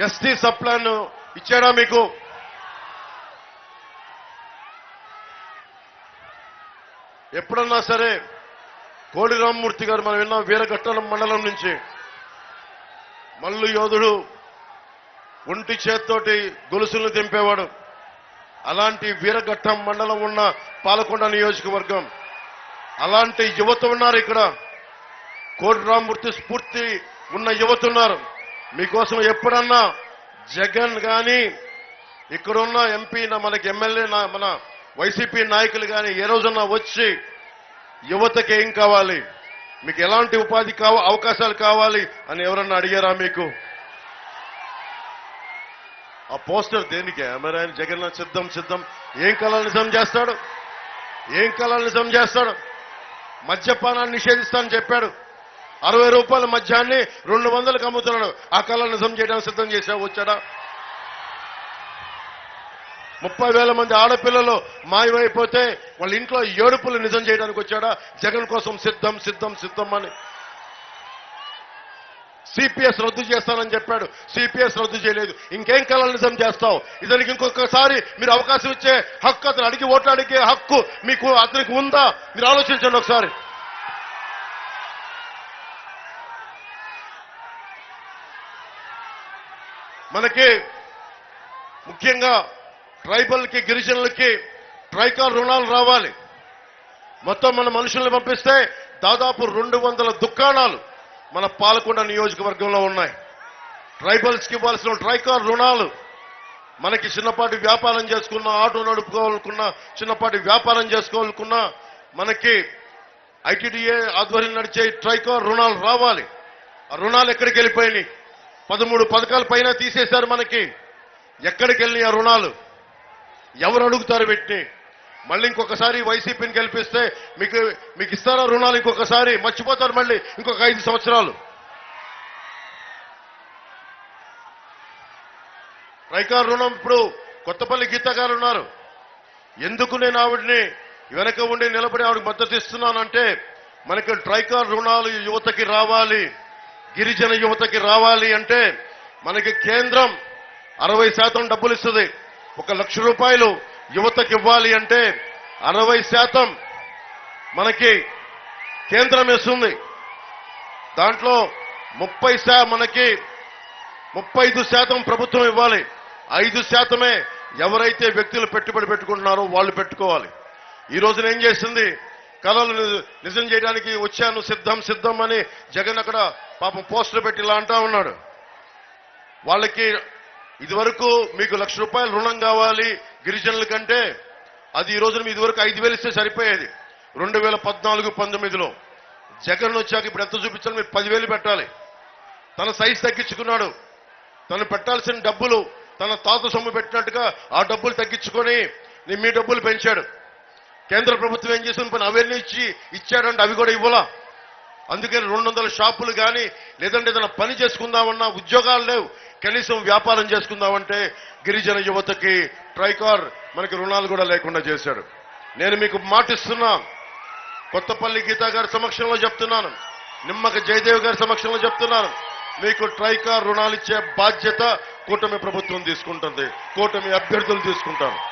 ST sub plan ఇచ్చాడా మీకు? ఎప్పుడన్నా సరే కోడి రామ్మూర్తి గారు మనం విన్నాం వీరఘట్టలం మండలం నుంచి. మల్లు యోధుడు ఒంటి చేత్తోటి గొలుసులను తెంపేవాడు. అలాంటి వీరఘట్టం మండలం ఉన్న పాలకొండ నియోజకవర్గం. అలాంటి యువత ఉన్నారు ఇక్కడ. కోడి రామ్మూర్తి స్ఫూర్తి ఉన్న యువత ఉన్నారు. మీకోసం ఎప్పుడన్నా జగన్ కానీ ఇక్కడున్న ఎంపీ మనకి ఎమ్మెల్యే మన వైసీపీ నాయకులు కానీ ఏ రోజన్నా వచ్చి యువతకి ఏం కావాలి? మీకు ఎలాంటి ఉపాధి కావ అవకాశాలు కావాలి అని ఎవరన్నా అడిగారా మీకు? ఆ పోస్టర్ దేనికి? మరి ఆయన సిద్ధం సిద్ధం. ఏం కళలు నిజం చేస్తాడు? ఏం కళలు నిజం చేస్తాడు? మద్యపానాన్ని నిషేధిస్తానని చెప్పాడు. అరవై రూపాయల మద్యాన్ని రెండు వందలకు అమ్ముతున్నాడు. ఆ కళ నిజం చేయడానికి సిద్ధం చేశావు వచ్చాడా? ముప్పై వేల మంది ఆడపిల్లలు మాయమైపోతే వాళ్ళ ఇంట్లో ఏడుపులు నిజం చేయడానికి వచ్చాడా? జగన్ కోసం సిద్ధం సిద్ధం సిద్ధం అని. సిపిఎస్ రద్దు చేస్తానని చెప్పాడు. సిపిఎస్ రద్దు చేయలేదు. ఇంకేం కళ నిజం చేస్తావు? ఇతనికి ఇంకొకసారి మీరు అవకాశం ఇచ్చే హక్కు అతను అడిగి ఓట్లు అడిగే హక్కు మీకు అతనికి ఉందా? మీరు ఆలోచించండి ఒకసారి. మనకి ముఖ్యంగా ట్రైబల్కి గిరిజనులకి ట్రైకాల్ రుణాలు రావాలి. మొత్తం మన మనుషుల్ని పంపిస్తే దాదాపు రెండు వందల దుకాణాలు మన పాలకొండ నియోజకవర్గంలో ఉన్నాయి. ట్రైబల్స్కి ఇవ్వాల్సిన ట్రైకాల్ రుణాలు మనకి చిన్నపాటి వ్యాపారం చేసుకున్న ఆటో నడుపుకోవాలనుకున్న చిన్నపాటి వ్యాపారం చేసుకోవాలనుకున్న మనకి ఐటీడీఏ ఆధ్వర్యం నడిచే ట్రైకాల్ రుణాలు రావాలి. ఆ రుణాలు ఎక్కడికి వెళ్ళిపోయినాయి? పదమూడు పథకాల పైన తీసేశారు మనకి. ఎక్కడికి వెళ్ళినాయి ఆ రుణాలు? ఎవరు అడుగుతారు వీటిని? మళ్ళీ ఇంకొకసారి వైసీపీని గెలిపిస్తే మీకు మీకు ఇస్తారా రుణాలు ఇంకొకసారి? మర్చిపోతారు మళ్ళీ ఇంకొక ఐదు సంవత్సరాలు. రైకార్ రుణం ఇప్పుడు కొత్తపల్లి గీత గారు ఉన్నారు. ఎందుకు నేను ఆవిడని వెనక ఉండి నిలబడి ఆవిడకి మద్దతు ఇస్తున్నానంటే మనకి ట్రైకార్ రుణాలు యువతకి రావాలి. గిరిజన యువతకి రావాలి అంటే మనకి కేంద్రం అరవై శాతం డబ్బులు ఇస్తుంది. ఒక లక్ష రూపాయలు యువతకి ఇవ్వాలి అంటే అరవై శాతం మనకి కేంద్రం ఇస్తుంది దాంట్లో ముప్పై శా మనకి ముప్పై ఐదు శాతం ప్రభుత్వం ఇవ్వాలి. ఐదు శాతమే ఎవరైతే వ్యక్తులు పెట్టుబడి పెట్టుకుంటున్నారో వాళ్ళు పెట్టుకోవాలి. ఈ రోజున ఏం చేసింది? కళలు నిజం చేయడానికి వచ్చాను సిద్ధం సిద్ధం అని జగన్ అక్కడ పాపం పోస్టర్ పెట్టి ఇలా అంటా ఉన్నాడు. వాళ్ళకి ఇదివరకు మీకు లక్ష రూపాయలు రుణం కావాలి గిరిజనుల కంటే అది ఈ రోజున ఇదివరకు ఐదు వేలు ఇస్తే సరిపోయేది. రెండు వేల పద్నాలుగు పంతొమ్మిదిలో జగన్ వచ్చాక ఇప్పుడు ఎంత చూపించాలి? మీరు పదివేలు పెట్టాలి. తన సైజు తగ్గించుకున్నాడు. తను పెట్టాల్సిన డబ్బులు తన తాత సొమ్ము పెట్టినట్టుగా ఆ డబ్బులు తగ్గించుకొని మీ డబ్బులు పెంచాడు. కేంద్ర ప్రభుత్వం ఏం చేసింది? పని అవన్నీ ఇచ్చి ఇచ్చాడంటే అవి కూడా ఇవ్వలా? అందుకని రెండు వందల షాపులు కానీ లేదంటే ఏదైనా పని చేసుకుందామన్నా ఉద్యోగాలు లేవు. కనీసం వ్యాపారం చేసుకుందామంటే గిరిజన యువతకి ట్రైకార్ మనకి రుణాలు కూడా లేకుండా చేశాడు. నేను మీకు మాటిస్తున్నా. కొత్తపల్లి గీతా గారి సమక్షంలో చెప్తున్నాను. నిమ్మక జయదేవ్ గారి సమక్షంలో చెప్తున్నాను. మీకు ట్రైకార్ రుణాలు ఇచ్చే బాధ్యత కూటమి ప్రభుత్వం తీసుకుంటుంది. కూటమి అభ్యర్థులు తీసుకుంటారు.